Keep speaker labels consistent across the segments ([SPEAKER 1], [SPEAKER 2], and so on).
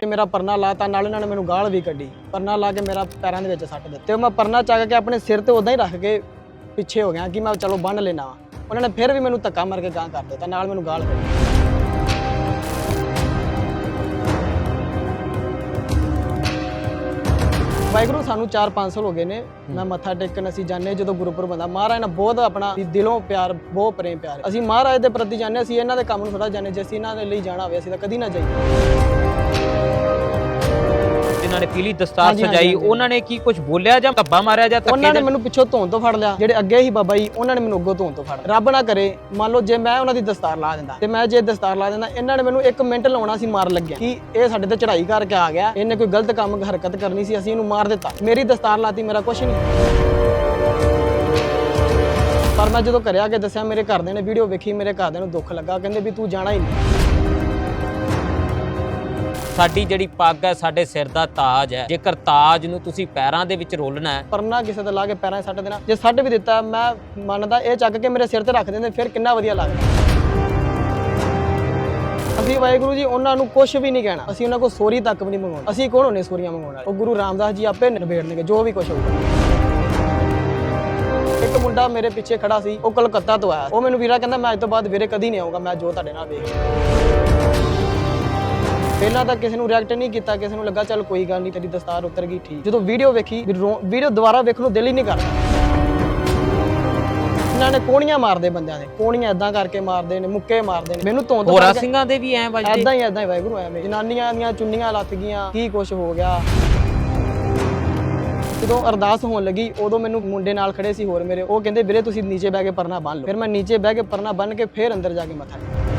[SPEAKER 1] ਤੇ ਮੇਰਾ ਪਰਨਾ ਲਾਤਾ ਨਾਲ ਇਹਨਾਂ ਨੇ ਮੈਨੂੰ ਗਾਲ ਵੀ ਕੱਢੀ। ਪਰਨਾ ਲਾ ਕੇ ਮੇਰਾ ਪੈਰਾਂ ਦੇ ਵਿੱਚ ਸੱਟ ਦਿੱਤਾ। ਤੇ ਮੈਂ ਪਰਨਾ ਚੱਕ ਕੇ ਆਪਣੇ ਸਿਰ ਤੇ ਉਦਾਂ ਹੀ ਰੱਖ ਕੇ ਪਿੱਛੇ ਹੋ ਗਿਆ ਕਿ ਮੈਂ ਚਲੋ ਬੰਨ ਲੈਣਾ ਉਹਨਾਂ ਨੇ ਫਿਰ ਵੀ ਮੈਨੂੰ ਧੱਕਾ ਮਾਰ ਕੇ ਗਾਂ ਕਰ ਦਿੱਤਾ ਨਾਲ ਮੈਨੂੰ ਗਾਲ ਕੱਢੀ। ਵਾਹਿਗੁਰੂ ਸਾਨੂੰ 4-5 ਸਾਲ ਹੋ ਗਏ ਨੇ। ਮੈਂ ਮੱਥਾ ਟੇਕਣ ਅਸੀਂ ਜਾਂਦੇ ਜਦੋਂ ਗੁਰਪੁਰਬ ਹੁੰਦਾ। ਮਹਾਰਾਜ ਨਾਲ ਬਹੁਤ ਆਪਣਾ ਦਿਲੋਂ ਪਿਆਰ ਬਹੁਤ ਪ੍ਰੇਮ ਪਿਆਰ। ਅਸੀਂ ਮਹਾਰਾਜ ਦੇ ਪ੍ਰਤੀ ਜਾਂਦੇ ਅਸੀਂ ਇਹਨਾਂ ਦੇ ਕੰਮ ਨੂੰ ਥੋੜਾ ਜਾਂਦੇ ਜੇ ਅਸੀਂ ਇਹਨਾਂ ਦੇ ਲਈ ਜਾਣਾ ਹੋਵੇ ਅਸੀਂ ਤਾਂ ਕਦੀ ਨਾ ਜਾਈਏ।
[SPEAKER 2] ਜਿਨ੍ਹਾਂ ਨੇ ਪੀਲੀ ਦਸਤਾਰ
[SPEAKER 1] ਹਾਂਜੀ, ਹਾਂਜੀ,
[SPEAKER 2] ਸਜਾਈ
[SPEAKER 1] ਹਾਂਜੀ।
[SPEAKER 2] ਉਹਨਾਂ ਨੇ ਕੀ ਕੁਝ ਬੋਲਿਆ ਜਾਂ ਧੱਬਾ ਮਾਰਿਆ ਜਾਂ
[SPEAKER 1] ਉਹਨਾਂ ਨੇ? ਮੈਨੂੰ ਪਿੱਛੋਂ ਧੋਣ ਤੋਂ ਫੜ ਲਿਆ ਜਿਹੜੇ ਅੱਗੇ ਹੀ ਬਾਬਾ ਜੀ ਉਹਨਾਂ ਨੇ ਮੈਨੂੰ ਅੱਗੋਂ ਧੋਣ ਤੋਂ ਫੜ ਲਿਆ। ਰੱਬ ਨਾ ਕਰੇ ਮੰਨ ਲਓ ਜੇ ਮੈਂ ਉਹਨਾਂ ਦੀ ਦਸਤਾਰ ਲਾ ਦਿੰਦਾ ਤੇ ਮੈਂ ਜੇ ਦਸਤਾਰ ਲਾ ਦਿੰਦਾ ਇਹਨਾਂ ਨੇ ਮੈਨੂੰ 1 ਮਿੰਟ ਲਾਉਣਾ ਸੀ ਮਾਰ ਲੱਗਿਆ ਕਿ ਇਹ ਸਾਡੇ ਤੇ ਚੜ੍ਹਾਈ ਕਰਕੇ ਆ ਗਿਆ ਇਹਨੇ ਕੋਈ ਗਲਤ ਕੰਮ ਹਰਕਤ ਕਰਨੀ ਸੀ ਅਸੀਂ ਇਹਨੂੰ ਮਾਰ ਦਿੱਤਾ ਮੇਰੀ ਦਸਤਾਰ ਲਾਤੀ ਮੇਰਾ ਕੁਝ ਨਹੀਂ ਪਰ ਮੈਂ ਜਦੋਂ ਘਰੇ ਆ ਕੇ ਦੱਸਿਆ ਮੇਰੇ ਘਰਦਿਆਂ ਨੇ ਵੀਡੀਓ ਵੇਖੀ ਮੇਰੇ ਘਰਦਿਆਂ ਨੂੰ ਦੁੱਖ ਲੱਗਾ ਕਹਿੰਦੇ ਵੀ ਤੂੰ ਜਾਣਾ ਹੀ ਨਹੀਂ
[SPEAKER 2] ਸਾਡੀ ਜਿਹੜੀ ਪੱਗ ਹੈ, ਸਾਡੇ ਸਿਰ ਦਾ ਤਾਜ ਹੈ। ਜੇਕਰ ਤਾਜ ਨੂੰ ਤੁਸੀਂ ਪੈਰਾਂ ਦੇ ਵਿੱਚ ਰੋਲਣਾ ਹੈ
[SPEAKER 1] ਪਰਨਾ ਕਿਸੇ ਤੇ ਲਾ ਕੇ ਪੈਰਾਂ 'ਚ ਸੱਟ ਦੇਣਾ। ਜੇ ਸੱਟ ਵੀ ਦਿੱਤਾ, ਮੈਂ ਮੰਨਦਾ ਇਹ ਚੱਕ ਕੇ ਮੇਰੇ ਸਿਰ ਤੇ ਰੱਖ ਦਿੰਦੇ, ਫਿਰ ਕਿੰਨਾ ਵਧੀਆ ਲੱਗਦਾ। ਅਸੀਂ ਵਾਹਿਗੁਰੂ ਜੀ, ਉਹਨਾਂ ਨੂੰ ਕੁਝ ਵੀ ਨਹੀਂ ਕਹਿਣਾ। ਅਸੀਂ ਉਹਨਾਂ ਕੋਲ ਸੋਰੀ ਤੱਕ ਵੀ ਨਹੀਂ ਮੰਗਾਉਣਾ। ਅਸੀਂ ਕੌਣ ਹੁੰਨੇ ਸੋਰੀਆਂ ਮੰਗਾਉਣ ਵਾਲੇ? ਉਹ ਗੁਰੂ ਰਾਮਦਾਸ ਜੀ ਆਪੇ ਨਿਬੇੜਨਗੇ ਜੋ ਵੀ ਕੁਝ ਹੋਊਗਾ ਇੱਕ ਮੁੰਡਾ ਮੇਰੇ ਪਿੱਛੇ ਖੜਾ ਸੀ, ਉਹ ਕਲਕੱਤਾ ਤੋਂ ਆਇਆ। ਉਹ ਮੈਨੂੰ ਵੀਰਾ ਕਹਿੰਦਾ, ਮੈਂ ਅੱਜ ਤੋਂ ਬਾਅਦ ਵੀਰੇ ਕਦੀ ਨਹੀਂ ਆਊਂਗਾ, ਮੈਂ ਜੋ ਤੁਹਾਡੇ ਨਾਲ ਵੇਖ ਪਹਿਲਾਂ ਤਾਂ ਕਿਸੇ ਨੂੰ ਰਿਐਕਟ ਨਹੀਂ ਕੀਤਾ ਕਿਸੇ ਨੂੰ ਲੱਗਾ ਚੱਲ ਕੋਈ ਗੱਲ ਨਹੀਂ ਤੇਰੀ ਦਸਤਾਰ ਉਤਰ ਗਈ ਠੀਕ। ਜਦੋਂ ਵੀਡੀਓ ਵੇਖੀ ਵੀਡੀਓ ਦੁਬਾਰਾ ਵੇਖਣ ਨੂੰ ਦਿਲ ਹੀ ਨਹੀਂ ਕਰਦਾ। ਇਹਨਾਂ ਨੇ ਕੋਣੀਆਂ ਮਾਰਦੇ ਬੰਦਿਆਂ ਦੇ ਕੋਣੀਆਂ ਇਦਾਂ ਕਰਕੇ ਮਾਰਦੇ ਨੇ ਮੁੱਕੇ ਮਾਰਦੇ ਨੇ। ਮੈਨੂੰ ਤੋਂ
[SPEAKER 2] ਹੋਰਾ ਸਿੰਘਾਂ ਦੇ ਵੀ ਐ ਵੱਜਦੇ।
[SPEAKER 1] ਐਦਾਂ ਹੀ ਐਦਾਂ ਹੀ ਵਾਹਿਗੁਰੂ ਐਵੇਂ। ਜਨਾਨੀਆਂ ਦੀਆਂ ਚੁੰਨੀਆਂ ਲੱਥ ਗਈਆਂ ਕੀ ਕੁਛ ਹੋ ਗਿਆ। ਜਦੋਂ ਅਰਦਾਸ ਹੋਣ ਲੱਗੀ ਉਦੋਂ ਮੈਨੂੰ ਮੁੰਡੇ ਨਾਲ ਖੜੇ ਸੀ ਹੋਰ ਮੇਰੇ। ਉਹ ਕਹਿੰਦੇ ਵੀਰੇ ਤੁਸੀਂ ਨੀਚੇ ਬਹਿ ਕੇ ਪਰਨਾ ਬੰਨ ਲਓ। ਫਿਰ ਮੈਂ ਨੀਚੇ ਬਹਿ ਕੇ ਪਰਨਾ ਬੰਨ ਕੇ ਫਿਰ ਅੰਦਰ ਜਾ ਕੇ ਮੱਥਾ ਟੇਕਿਆ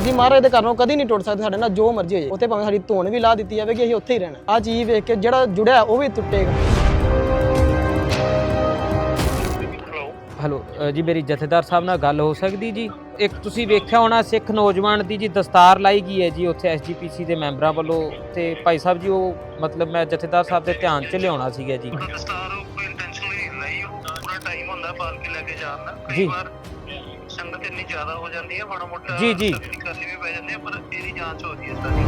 [SPEAKER 1] ਅਸੀਂ ਮਹਾਰਾਜ ਦੇ ਘਰੋਂ ਕਦੀ ਨਹੀਂ ਟੁੱਟ ਸਕਦੇ ਸਾਡੇ ਨਾਲ ਜੋ ਮਰਜ਼ੀ ਹੋ ਜਾਏ। ਉੱਥੇ ਭਾਵੇਂ ਸਾਡੀ ਧੋਣ ਵੀ ਲਾ ਦਿੱਤੀ ਜਾਵੇ ਕਿ ਅਸੀਂ ਉੱਥੇ ਹੀ ਰਹਿਣਾ। ਆ ਚੀਜ਼ ਵੇਖ ਕੇ ਜਿਹੜਾ ਜੁੜਿਆ ਉਹ ਵੀ ਟੁੱਟੇਗਾ।
[SPEAKER 2] ਹਲੋ ਅ, ਜੀ ਮੇਰੀ ਜਥੇਦਾਰ ਸਾਹਿਬ ਨਾਲ ਗੱਲ ਹੋ ਸਕਦੀ ਜੀ? ਇੱਕ ਤੁਸੀਂ ਵੇਖਿਆ ਹੋਣਾ ਸਿੱਖ ਨੌਜਵਾਨ ਦੀ ਜੀ ਦਸਤਾਰ ਲਾਈ ਗਈ ਹੈ ਜੀ ਉੱਥੇ ਐਸਜੀਪੀਸੀ ਦੇ ਮੈਂਬਰਾਂ ਵੱਲੋਂ। ਤੇ ਭਾਈ ਸਾਹਿਬ ਜੀ ਉਹ ਮਤਲਬ ਮੈਂ ਜਥੇਦਾਰ ਸਾਹਿਬ ਦੇ ਧਿਆਨ 'ਚ ਲਿਆਉਣਾ ਸੀਗਾ ਜੀ।
[SPEAKER 3] ਦਸਤਾਰ ਉਹ ਕੋਈ ਇੰਟੈਂਸ਼ਨਲੀ ਨਹੀਂ ਉਹ ਪੂਰਾ ਟਾਈਮ ਹੁੰਦਾ ਪਾਲ ਕੇ ਲੈ ਕੇ ਜਾਣ ਦਾ।
[SPEAKER 2] ਜੀ।
[SPEAKER 3] ਕਈ ਵਾਰ ਸੰਗਤ ਇੰਨੀ ਜ਼ਿਆਦਾ ਹੋ ਜਾਂਦੀ ਹੈ ਮਾੜਾ ਮੋਟਾ
[SPEAKER 2] ਜੀ, ਜੀ।
[SPEAKER 3] ਕਰਨੀ ਵੀ ਪੈ ਜਾਂਦੀ ਹੈ ਪਰ ਇਹਦੀ ਜਾਂਚ ਹੋ ਰਹੀ ਹੈ ਸਾਡੀ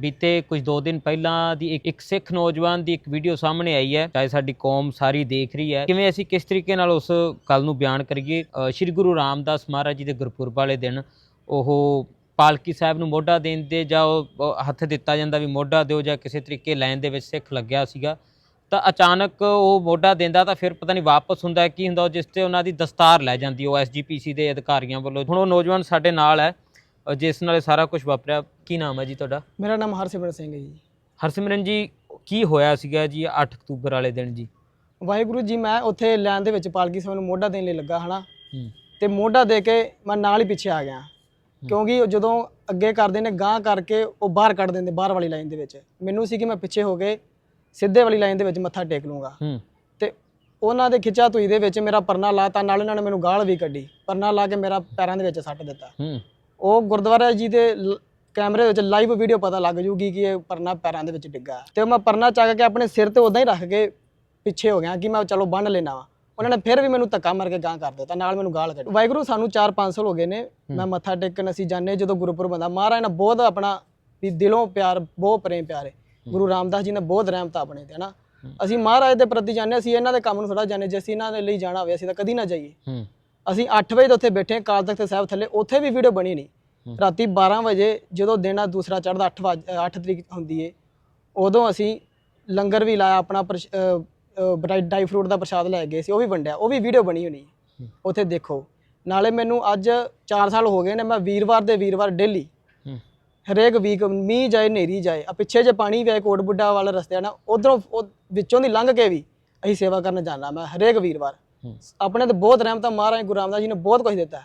[SPEAKER 2] ਬੀਤੇ ਕੁਝ ਦੋ ਦਿਨ ਪਹਿਲਾਂ ਦੀ ਇੱਕ ਇੱਕ ਸਿੱਖ ਨੌਜਵਾਨ ਦੀ ਇੱਕ ਵੀਡੀਓ ਸਾਹਮਣੇ ਆਈ ਹੈ ਚਾਹੇ ਸਾਡੀ ਕੌਮ ਸਾਰੀ ਦੇਖ ਰਹੀ ਹੈ। ਕਿਵੇਂ ਅਸੀਂ ਕਿਸ ਤਰੀਕੇ ਨਾਲ ਉਸ ਗੱਲ ਨੂੰ ਬਿਆਨ ਕਰੀਏ? ਅ, ਸ਼੍ਰੀ ਗੁਰੂ ਰਾਮਦਾਸ ਮਹਾਰਾਜ ਜੀ ਦੇ ਗੁਰਪੁਰਬ ਵਾਲੇ ਦਿਨ ਉਹ ਪਾਲਕੀ ਸਾਹਿਬ ਨੂੰ ਮੋਢਾ ਦੇਣ ਦੇ ਜਾਂ ਉਹ ਉਹ ਹੱਥ ਦਿੱਤਾ ਜਾਂਦਾ ਵੀ ਮੋਢਾ ਦਿਓ ਜਾਂ ਕਿਸੇ ਤਰੀਕੇ ਲਾਈਨ ਦੇ ਵਿੱਚ ਸਿੱਖ ਲੱਗਿਆ ਸੀਗਾ। ਤਾਂ ਅਚਾਨਕ ਉਹ ਮੋਢਾ ਦਿੰਦਾ ਤਾਂ ਫਿਰ ਪਤਾ ਨਹੀਂ ਵਾਪਸ ਹੁੰਦਾ ਕੀ ਹੁੰਦਾ ਉਹ ਜਿਸ ਤੇ ਉਹਨਾਂ ਦੀ ਦਸਤਾਰ ਲੈ ਜਾਂਦੀ ਉਹ ਐਸਜੀਪੀਸੀ ਦੇ ਅਧਿਕਾਰੀਆਂ ਵੱਲੋਂ। ਹੁਣ ਉਹ ਨੌਜਵਾਨ ਸਾਡੇ ਨਾਲ ਹੈ ਜਿਸ ਨਾਲ ਇਹ ਸਾਰਾ ਕੁਝ ਵਾਪਰਿਆ। ਕੀ ਨਾਮ ਹੈ ਜੀ ਤੁਹਾਡਾ?
[SPEAKER 1] ਮੇਰਾ ਨਾਮ ਹਰਸਿਮਰਨ ਸਿੰਘ ਹੈ ਜੀ।
[SPEAKER 2] ਹਰਸਿਮਰਨ ਜੀ ਕੀ ਹੋਇਆ ਸੀਗਾ ਜੀ 8 ਅਕਤੂਬਰ ਵਾਲੇ ਦਿਨ ਜੀ?
[SPEAKER 1] ਵਾਹਿਗੁਰੂ ਜੀ ਮੈਂ ਉੱਥੇ ਲਾਈਨ ਦੇ ਵਿੱਚ ਪਾਲਕੀ ਸਾਹਿਬ ਨੂੰ ਮੋਢਾ ਦੇਣ ਲਈ ਲੱਗਾ ਹਨਾ? ਤੇ ਮੋਢਾ ਦੇ ਕੇ ਮੈਂ ਨਾਲ ਹੀ ਪਿੱਛੇ ਆ ਗਿਆ। ਕਿਉਂਕਿ ਉਹ ਜਦੋਂ ਅੱਗੇ ਕਰਦੇ ਨੇ ਗਾਂ ਕਰਕੇ ਉਹ ਬਾਹਰ ਕੱਢ ਦਿੰਦੇ ਬਾਹਰ ਵਾਲੀ ਲਾਈਨ ਦੇ ਵਿੱਚ। ਮੈਨੂੰ ਸੀ ਕਿ ਮੈਂ ਪਿੱਛੇ ਹੋ ਕੇ ਸਿੱਧੇ ਵਾਲੀ ਲਾਈਨ ਦੇ ਵਿੱਚ ਮੱਥਾ ਟੇਕ ਲੂੰਗਾ।
[SPEAKER 2] ਹੂੰ।
[SPEAKER 1] ਤੇ ਉਹਨਾਂ ਦੇ ਖਿੱਚਾ ਤੁਈ ਦੇ ਵਿੱਚ ਮੇਰਾ ਪਰਨਾ ਲਾਤਾ ਨਾਲ ਇਹਨਾਂ ਨੇ ਮੈਨੂੰ ਗਾਲ ਵੀ ਕੱਢੀ। ਪਰਨਾ ਲਾ ਕੇ ਮੇਰਾ ਪੈਰਾਂ ਦੇ ਵਿੱਚ ਸੱਟ ਦਿੱਤਾ।
[SPEAKER 2] ਹੂੰ।
[SPEAKER 1] ਉਹ ਗੁਰਦੁਆਰਾ ਜੀ ਦੇ ਲ- ਕੈਮਰੇ ਵਿੱਚ ਲਾਈਵ ਵੀਡੀਓ ਪਤਾ ਲੱਗ ਜੂਗੀ ਕਿ ਇਹ ਪਰਨਾ ਪੈਰਾਂ ਦੇ ਵਿੱਚ ਡਿੱਗਾ। ਤੇ ਮੈਂ ਪਰਨਾ ਚੱਕ ਕੇ ਆਪਣੇ ਸਿਰ ਤੇ ਉਦਾਂ ਹੀ ਰੱਖ ਕੇ ਪਿੱਛੇ ਹੋ ਗਿਆ ਕਿ ਮੈਂ ਚਲੋ ਬੰਨ ਲੈਣਾ ਵਾ। ਉਹਨਾਂ ਨੇ ਫਿਰ ਵੀ ਮੈਨੂੰ ਧੱਕਾ ਮਾਰ ਕੇ ਗਾਂ ਕਰ ਦਿੱਤਾ ਨਾਲ ਮੈਨੂੰ ਗਾਲ ਕੱਢੀ। ਵਾਹਿਗੁਰੂ ਸਾਨੂੰ 4-5 ਸਾਲ ਹੋ ਗਏ ਨੇ ਮੈਂ ਮੱਥਾ ਟੇਕਣ ਅਸੀਂ ਜਾਂਦੇ ਜਦੋਂ ਗੁਰਪੁਰਬ ਹੁੰਦਾ। ਮਹਾਰਾਜ ਨਾਲ ਬਹੁਤ ਆਪਣਾ ਵੀ ਦਿਲੋਂ ਪਿਆਰ ਬਹੁਤ ਪ੍ਰੇਮ ਪਿਆਰ। ਹੈ ਗੁਰੂ ਰਾਮਦਾਸ ਜੀ ਨੇ ਬਹੁਤ ਰਹਿਮਤ ਆਪਣੇ ਤੇ ਹਨਾ? ਅਸੀਂ ਮਹਾਰਾਜ ਦੇ ਪ੍ਰਤੀ ਜਾਂਦੇ ਅਸੀਂ ਇਹਨਾਂ ਦੇ ਕੰਮ ਨੂੰ ਥੋੜਾ ਜਾਂਦੇ ਜੇ ਅਸੀਂ ਇਹਨਾਂ ਦੇ ਲਈ ਜਾਣਾ ਹੋਵੇ ਅਸੀਂ ਤਾਂ ਕਦੀ ਨਾ ਜਾਈਏ। ਅਸੀਂ 8 ਵਜੇ ਉੱਥੇ ਬੈਠੇ ਹਾਂ ਕਾਲ ਤਖਤ ਸਾਹਿਬ ਥੱਲੇ ਉੱਥੇ ਵੀ ਵੀਡੀਓ ਬਣੀ ਨਹੀਂ। ਰਾਤੀ 12 ਵਜੇ ਜਦੋਂ ਦਿਨ ਆ ਦੂਸਰਾ ਚੜ੍ਹਦਾ 8 ਵਜ 8 ਤਰੀਕ ਹੁੰਦੀ ਏ ਉਦੋਂ ਅਸੀਂ ਲੰਗਰ ਵੀ ਲਾਇਆ ਆਪਣਾ ਡਰਾਈ ਫਰੂਟ ਦਾ ਪ੍ਰਸ਼ਾਦ ਲੈ ਗਏ ਸੀ ਉਹ ਵੀ ਵੰਡਿਆ ਉਹ ਵੀ ਵੀਡੀਓ ਬਣੀ ਹੋਣੀ। ਉੱਥੇ ਦੇਖੋ ਨਾਲੇ ਮੈਨੂੰ ਅੱਜ 4 ਸਾਲ ਹੋ ਗਏ ਨੇ ਮੈਂ ਵੀਰਵਾਰ ਦੇ ਵੀਰਵਾਰ ਡੇਲੀ ਹਰੇਕ ਵੀਕ ਮੀਂਹ ਜਾਏ ਨੇਰੀ ਜਾਏ ਆ ਪਿੱਛੇ ਜੇ ਪਾਣੀ ਵੀ ਆਏ ਕੋਟ ਬੁੱਢਾ ਵਾਲਾ ਰਸਤੇ ਆ ਨਾ ਉਧਰੋਂ ਵਿੱਚੋਂ ਦੀ ਲੰਘ ਕੇ ਵੀ ਅਸੀਂ ਸੇਵਾ ਕਰਨ ਜਾਣਾ ਮੈਂ ਹਰੇਕ ਵੀਰਵਾਰ। ਆਪਣੇ ਤੇ ਬਹੁਤ ਰਹਿਮਤਾਂ ਮਹਾਰਾਜ ਗੁਰੂ ਰਾਮਦਾਸ ਜੀ ਨੇ ਬਹੁਤ ਕੁਝ ਦਿੱਤਾ।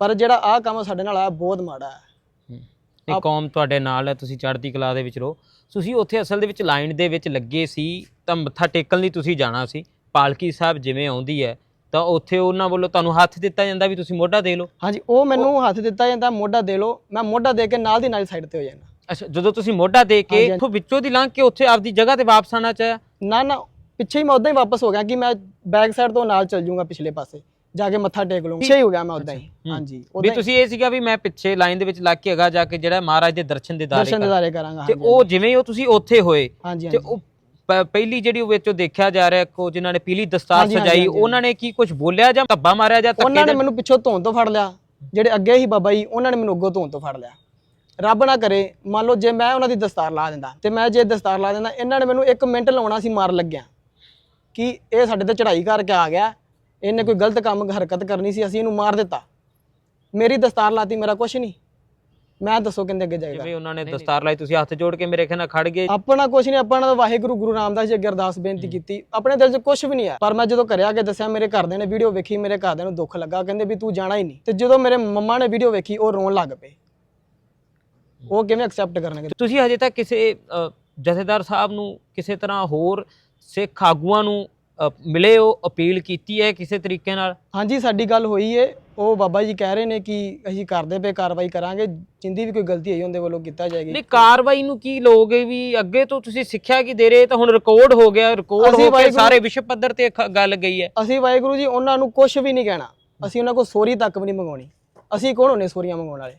[SPEAKER 1] ਪਰ ਜਿਹੜਾ ਆਹ ਕੰਮ ਸਾਡੇ ਨਾਲ ਆਇਆ ਬਹੁਤ ਮਾੜਾ ਹੈ
[SPEAKER 2] ਹੂੰ। ਇਹ ਕੌਮ ਤੁਹਾਡੇ ਨਾਲ ਹੈ ਤੁਸੀਂ ਚੜ੍ਹਦੀ ਕਲਾ ਦੇ ਵਿੱਚ ਰਹੋ ਤੁਸੀਂ ਉੱਥੇ ਅਸਲ ਦੇ ਵਿੱਚ ਲਾਈਨ ਦੇ ਵਿੱਚ ਲੱਗੇ ਸੀ ਤਾਂ ਮੱਥਾ ਟੇਕਣ ਲਈ ਤੁਸੀਂ ਜਾਣਾ ਸੀ ਪਾਲਕੀ ਸਾਹਿਬ ਜਿਵੇਂ ਆਉਂਦੀ ਹੈ ਤਾਂ ਉੱਥੇ ਉਹਨਾਂ ਵੱਲੋਂ ਤੁਹਾਨੂੰ ਹੱਥ ਦਿੱਤਾ ਜਾਂਦਾ ਵੀ ਤੁਸੀਂ ਮੋਢਾ ਦੇ ਲਓ।
[SPEAKER 1] ਹਾਂਜੀ ਉਹ ਮੈਨੂੰ ਹੱਥ ਦਿੱਤਾ ਜਾਂਦਾ ਮੋਢਾ ਦੇ ਲਓ। ਮੈਂ ਮੋਢਾ ਦੇ ਕੇ ਨਾਲ ਦੀ ਨਾਲ ਸਾਈਡ ਤੇ ਹੋ ਜਾਣਾ
[SPEAKER 2] ਅੱਛਾ ਜਦੋਂ ਤੁਸੀਂ ਮੋਢਾ ਦੇ ਕੇ
[SPEAKER 1] ਹਾਂਜੀ, ਹਾਂਜੀ।
[SPEAKER 2] ਇੱਥੋਂ ਵਿੱਚੋਂ ਦੀ ਲੰਘ ਕੇ ਉੱਥੇ ਆਪਦੀ ਜਗ੍ਹਾ ਤੇ ਵਾਪਸ ਆਣਾ ਚਾਹਿਆ?
[SPEAKER 1] ਨਾ ਨਾ ਪਿੱਛੇ ਹੀ ਮੈਂ ਉਦਾਂ ਹੀ ਵਾਪਸ ਹੋ ਗਿਆ ਕਿ ਮੈਂ ਬੈਕ ਸਾਈਡ ਤੋਂ ਨਾਲ ਚੱਲ ਜਾਊਂਗਾ ਪਿਛਲੇ ਪਾਸੇ। ਜਾ ਕੇ ਮੱਥਾ ਟੇਕ ਲੂੰਗਾ ਪਿੱਛੇ ਹੀ ਹੋ ਗਿਆ ਮੈਂ ਉਦਾਂ ਹੀ।
[SPEAKER 2] ਹੂੰ।
[SPEAKER 1] ਹਾਂਜੀ
[SPEAKER 2] ਵੀ
[SPEAKER 1] ਉਦਾਂ ਹੀ।
[SPEAKER 2] ਤੁਸੀਂ ਇਹ ਸੀਗਾ ਵੀ ਮੈਂ ਪਿੱਛੇ ਲਾਈਨ ਦੇ ਵਿੱਚ ਲੱਗ ਕੇ ਹੈਗਾ ਜਾ ਕੇ ਜਿਹੜਾ ਮਹਾਰਾਜ ਦੇ ਦਰਸ਼ਨ ਦੇ ਦਾਰੇ
[SPEAKER 1] ਦਰਸ਼ਨ
[SPEAKER 2] ਕਰ।
[SPEAKER 1] ਦਿਦਾਰੇ ਕਰਾਂਗਾ
[SPEAKER 2] ਤੇ ਉਹ ਜਿਵੇਂ ਹੀ ਉਹ ਤੁਸੀਂ ਉੱਥੇ ਹੋਏ
[SPEAKER 1] ਹਾਂਜੀ
[SPEAKER 2] ਤੇ
[SPEAKER 1] ਹਾਂਜੀ।
[SPEAKER 2] ਉਹ ਪ- ਪਹਿਲੀ ਜਿਹੜੀ ਉਹ ਵਿੱਚੋਂ ਦੇਖਿਆ ਜਾ ਰਿਹਾ ਕੋ ਜਿਨ੍ਹਾਂ ਨੇ ਪੀਲੀ ਦਸਤਾਰ
[SPEAKER 1] ਹਾਂਜੀ, ਹਾਂਜੀ,
[SPEAKER 2] ਸਜਾਈ
[SPEAKER 1] ਹਾਂਜੀ।
[SPEAKER 2] ਉਹਨਾਂ ਨੇ ਕੀ ਕੁਝ ਬੋਲਿਆ ਜਾਂ ਧੱਬਾ ਮਾਰਿਆ ਜਾਂ ਧੱਕੇ
[SPEAKER 1] ਉਹਨਾਂ ਨੇ ਮੈਨੂੰ ਪਿੱਛੋਂ ਧੋਣ ਤੋਂ ਫੜ ਲਿਆ। ਜਿਹੜੇ ਅੱਗੇ ਹੀ ਬਾਬਾ ਜੀ ਉਹਨਾਂ ਨੇ ਮੈਨੂੰ ਅੱਗੋਂ ਧੋਣ ਤੋਂ ਫੜ ਲਿਆ। ਰੱਬ ਨਾ ਕਰੇ ਮੰਨ ਲਓ ਜੇ ਮੈਂ ਉਹਨਾਂ ਦੀ ਦਸਤਾਰ ਲਾ ਦਿੰਦਾ ਤੇ ਮੈਂ ਜੇ ਦਸਤਾਰ ਲਾ ਦਿੰਦਾ ਇਹਨਾਂ ਨੇ ਮੈਨੂੰ 1 ਮਿੰਟ ਲਾਉਣਾ ਸੀ ਮਾਰ ਲੱਗਿਆ ਕਿ ਇਹ ਸਾਡੇ ਤੇ ਚੜ੍ਹਾਈ ਕਰਕੇ ਆ ਗਿਆ ਇਹਨੇ ਕੋਈ ਗਲਤ ਕੰਮ ਹਰਕਤ ਕਰਨੀ ਸੀ ਅਸੀਂ ਇਹਨੂੰ ਮਾਰ ਦਿੱਤਾ। ਮੇਰੀ ਦਸਤਾਰ ਲਾਤੀ ਮੇਰਾ ਕੁਝ ਨਹੀਂ। ਮੈਂ ਦੱਸੋ ਕਿੰਦੇ ਅੱਗੇ ਜਾਏਗਾ
[SPEAKER 2] ਜਿਵੇਂ ਉਹਨਾਂ ਨੇ ਦਸਤਾਰ ਲਾਈ ਤੁਸੀਂ ਹੱਥ ਜੋੜ ਕੇ ਮੇਰੇ ਖਿਆਲ ਨਾਲ ਖੜ ਗਏ।
[SPEAKER 1] ਆਪਣਾ ਕੁਝ ਨਹੀਂ ਆਪਣਾ ਤਾਂ ਵਾਹਿਗੁਰੂ ਗੁਰੂ ਰਾਮਦਾਸ ਜੀ ਅੱਗੇ ਅਰਦਾਸ ਬੇਨਤੀ ਕੀਤੀ। ਆਪਣੇ ਦਿਲ 'ਚ ਕੁਝ ਵੀ ਨਹੀਂ ਆ ਪਰ ਮੈਂ ਜਦੋਂ ਘਰੇ ਕੇ ਦੱਸਿਆ ਮੇਰੇ ਘਰਦਿਆਂ ਨੇ ਵੀਡੀਓ ਵੇਖੀ ਮੇਰੇ ਘਰਦਿਆਂ ਨੂੰ ਦੁੱਖ ਲੱਗਾ। ਕਹਿੰਦੇ ਵੀ ਤੂੰ ਜਾਣਾ ਹੀ ਨਹੀਂ। ਤੇ ਜਦੋਂ ਮੇਰੇ ਮੰਮਾ ਨੇ ਵੀਡੀਓ ਵੇਖੀ ਉਹ ਰੋਣ ਲੱਗ ਪਏ। ਉਹ ਕਿਵੇਂ ਐਕਸੈਪਟ ਕਰਨਗੇ?
[SPEAKER 2] ਤੁਸੀਂ ਹਜੇ ਤੱਕ ਕਿਸੇ ਜਥੇਦਾਰ ਸਾਹਿਬ ਨੂੰ ਕਿਸੇ ਤਰ੍ਹਾਂ ਹੋਰ ਸਿੱਖ ਆਗੂਆਂ ਨੂੰ ਅ, ਮਿਲੇ ਹੋ ਅਪੀਲ ਕੀਤੀ ਹੈ ਕਿਸੇ ਤਰੀਕੇ ਨਾਲ?
[SPEAKER 1] ਹਾਂਜੀ ਸਾਡੀ ਗੱਲ ਹੋਈ ਏ। ਉਹ ਬਾਬਾ ਜੀ ਕਹਿ ਰਹੇ ਨੇ ਕਿ ਅਸੀਂ ਕਰਦੇ ਪਏ ਕਾਰਵਾਈ ਕਰਾਂਗੇ। ਜਿੰਦੀ ਵੀ ਕੋਈ ਗਲਤੀ ਹੋਈ ਉਹਦੇ ਵੱਲੋਂ ਕੀਤਾ ਜਾਏਗੀ।
[SPEAKER 2] ਨਹੀਂ ਕਾਰਵਾਈ ਨੂੰ ਕੀ ਲੋਗੇ ਵੀ ਅੱਗੇ ਤੋਂ ਤੁਸੀਂ ਸਿੱਖਿਆ ਕੀ ਦੇ ਰਹੇ? ਤਾਂ ਹੁਣ ਰਿਕਾਰਡ ਹੋ ਗਿਆ। ਰਿਕਾਰਡ
[SPEAKER 1] ਅਸੀਂ
[SPEAKER 2] ਹੋ ਕੇ
[SPEAKER 1] ਵਾਹਿਗੁਰੂ-
[SPEAKER 2] ਸਾਰੇ ਵਿਸ਼ਵ ਪੱਧਰ ਤੇ ਖ- ਗੱਲ ਗਈ ਹੈ।
[SPEAKER 1] ਅਸੀਂ ਵਾਹਿਗੁਰੂ ਜੀ ਉਹਨਾਂ ਨੂੰ ਕੁਝ ਵੀ ਨਹੀਂ ਕਹਿਣਾ। ਅਸੀਂ ਉਹਨਾਂ ਕੋਲ ਸੋਰੀ ਤੱਕ ਵੀ ਨਹੀਂ ਮੰਗਾਉਣੀ। ਅਸੀਂ ਕੌਣ ਹੁੰਨੇ ਸੋਰੀਆਂ ਮੰਗਾਉਣ ਵਾਲੇ।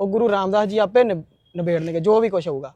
[SPEAKER 1] ਉਹ ਗੁਰੂ ਰਾਮਦਾਸ ਜੀ ਆਪੇ ਨਿਬ- ਨਿਬੇੜਨਗੇ ਜੋ ਵੀ ਕੁਝ ਹੋਊਗਾ।